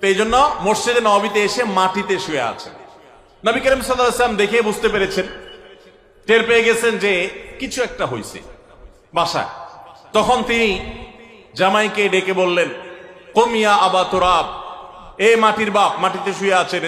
তো এই জন্য মসজিদে নবীতে এসে মাটিতে শুয়ে আছেন। নবী করিম সাল্লাম দেখে বুঝতে পেরেছেন, টের পেয়ে গেছেন যে কিছু একটা হয়েছে বাসায়। তখন তিনি জামাইকে ডেকে বললেন কমিয়া আবা তোরাব, এ মাটির বাপ, মাটিতে শুয়ে আছেন।